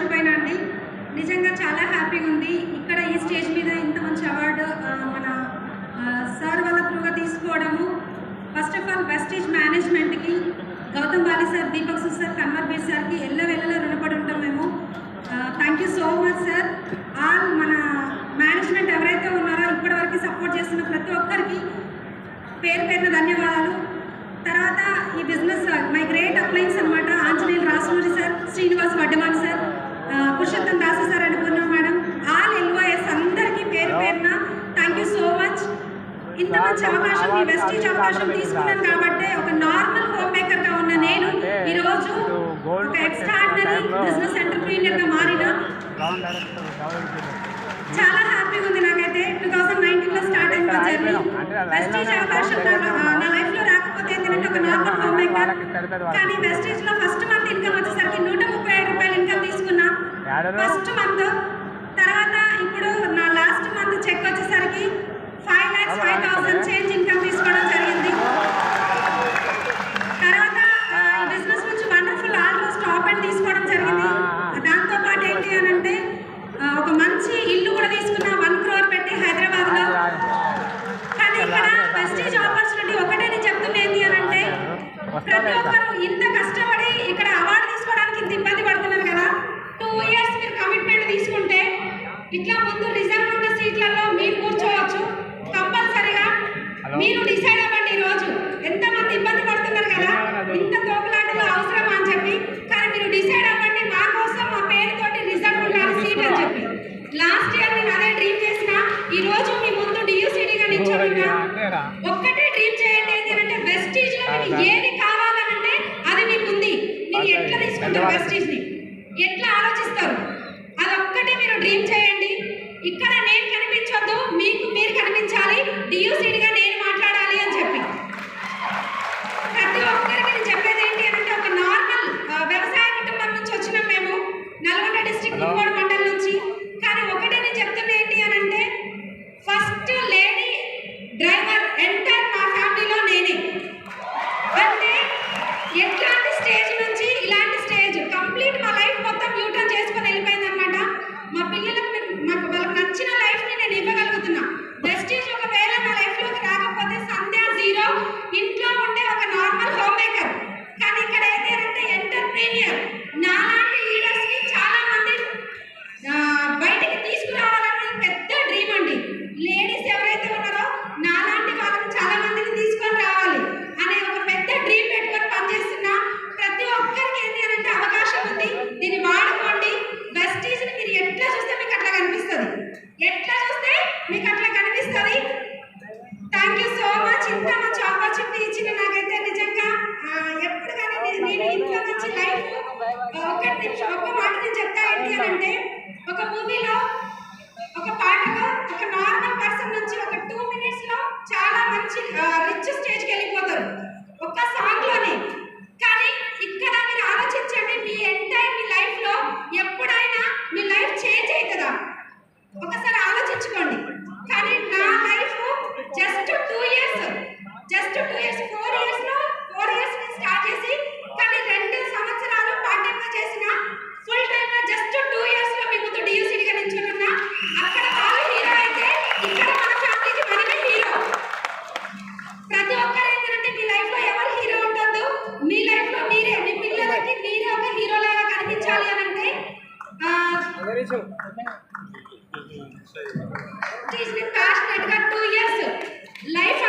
మర్చిపోయినా అండి. నిజంగా చాలా హ్యాపీగా ఉంది. ఇక్కడ ఈ స్టేజ్ మీద ఇంత మంచి అవార్డు మన సార్ వాళ్ళ త్రూగా తీసుకోవడము. ఫస్ట్ ఆఫ్ ఆల్ వెస్టేజ్ మేనేజ్మెంట్కి గౌతమ్ బాలి సార్ దీపక్ సు సార్ కన్వర్ బీర్ సార్కి ఎల్ల వెళ్ళలో రుణపడి ఉంటాం మేము. Thank you so much sir all మన మేనేజ్మెంట్ ఎవరైతే ఉన్నారో ఇప్పటివరకు సపోర్ట్ చేస్తున్న ప్రతి ఒక్కరికి పేరు పేరున ధన్యవాదాలు. తర్వాత ఈ బిజినెస్ మై గ్రేట్ అప్లయన్స్ అనమాట Anjaneyulu Rasuri sir Srinivas Vaddaman sir Purushottam Dasu sir అనుకున్నాం మేడం. ఆల్ ఎల్ఓఎస్ అందరికీ పేరు పేరున థ్యాంక్ యూ సో మచ్ ఇంత మంచి అవకాశం ఈ వెస్టేజ్ అవకాశం తీసుకున్నాను కాబట్టి ఒక నార్మల్ హోమ్ మేకర్గా ఉన్న నేను ఈరోజు ఒక ఎక్స్ట్రాడినరీ బిజినెస్ ఎంటర్ప్రీనియర్గా మారిన చాలా హ్యాపీగా ఉంది నాకైతే. టూ థౌసండ్ నైన్టీన్లో స్టార్ట్ అయింది మా జర్నీ వెస్టేజ్ అవకాశం నా- నా లైఫ్లో రాకపోతే ఏంటంటే ఒక నార్మల్ హోమ్ మేకర్ కానీ వెస్టేజ్లో ఫస్ట్ ఫస్ట్ మంత్ తర్వాత ఇప్పుడు నా లాస్ట్ మంత్ చెక్ వచ్చేసరికి five lakhs five thousand change income తీసుకోవడం జరిగింది తర్వాత ఆ, ఈ బిజినెస్ నుంచి వండర్ఫుల్ ఆల్మోస్ట్ టాప్ అండ్ తీసుకోవడం జరిగింది దాంతో పాటు ఏంటి అని అంటే ఆ, ఒక మంచి ఇల్లు కూడా తీసుకున్నా వన్ క్రోర్ పెట్టి హైదరాబాద్లో కానీ ఇక్కడ వెస్టేజ్ ఆపర్చునిటీ ఒకటే నేను చెప్తున్నా ఏంటి అని అంటే ప్రతి ఒక్కరు ఇంత కష్టపడి ఇక్కడ అవార్డు తీసుకోవడానికి ఇంత ఇబ్బంది పడుతున్నారు కదా టూ ఇయర్స్ మీరు కమిట్మెంట్ తీసుకుంటే ఇట్లా ముందు రిజర్వ్ ఉన్న సీట్లలో మీరు కూర్చోవచ్చు. కంపల్సరిగా మీరు డిసైడ్ అవ్వండి ఈ రోజు ఎంతమంది ఇబ్బంది పడుతున్నారు కదా? ఇంత తోపులాటలో అవసరమా అని చెప్పి. కానీ మీరు డిసైడ్ అవ్వండి మా కోసం మా పేరుతోటి రిజర్వ్ ఉండాలి సీట్ అని చెప్పి. లాస్ట్ ఇయర్ నేను అదే డ్రీమ్ చేసిన. ఈ రోజు మీ ముందు డియూసీడీగా నిల్చోనున్నా ఒక్కటే డ్రీమ్ చేయండి ఏంటి అంటే వెస్టీజ్లో మీకు ఏది కావాలనంటే అది మీకు ఉంది. మీరు ఎట్లా తీసుకుంటారు వెస్టీజ్ ఇంట్లో ఉండే ఒక నార్మల్ హోమ్ మేకర్ కానీ ఇక్కడ ఏంటి అంటే ఎంటర్ప్రీనియర్ నాలాంటి లీడర్స్కి చాలా మంది బయటికి తీసుకురావాలనేది పెద్ద డ్రీమ్ అండి. లేడీస్ ఎవరైతే ఉన్నారో నాలాంటి వాళ్ళని చాలా మందిని తీసుకొని రావాలి అనే ఒక పెద్ద డ్రీమ్ పెట్టుకొని పనిచేస్తున్న ప్రతి ఒక్కరికి ఏంటి అంటే అవకాశం ఉంది. దీన్ని వాడుకోండి. వెస్టీజ్ మీరు ఎట్లా చూస్తే మీకు అట్లా కనిపిస్తుంది. ఎట్లా మంచి లైఫ్ ఒక నిమిషం ఒక్క మాట నేను చెప్తా ఏంటి అని అంటే ఒక మూవీలో ఒక పాటలో ఒక నార్మల్ పర్సన్ నుంచి ఒక టూ మినిట్స్లో చాలా మంచి రిచ్ స్టేజ్కి వెళ్ళిపోతారు ఒక్క సాంగ్లోనే కానీ ఇక్కడ మీరు ఆలోచించండి మీ ఎంటైర్ మీ లైఫ్లో ఎప్పుడైనా మీ లైఫ్ చేంజ్ అవుతుందా ఒకసారి very soon. It has been past 2 years. Life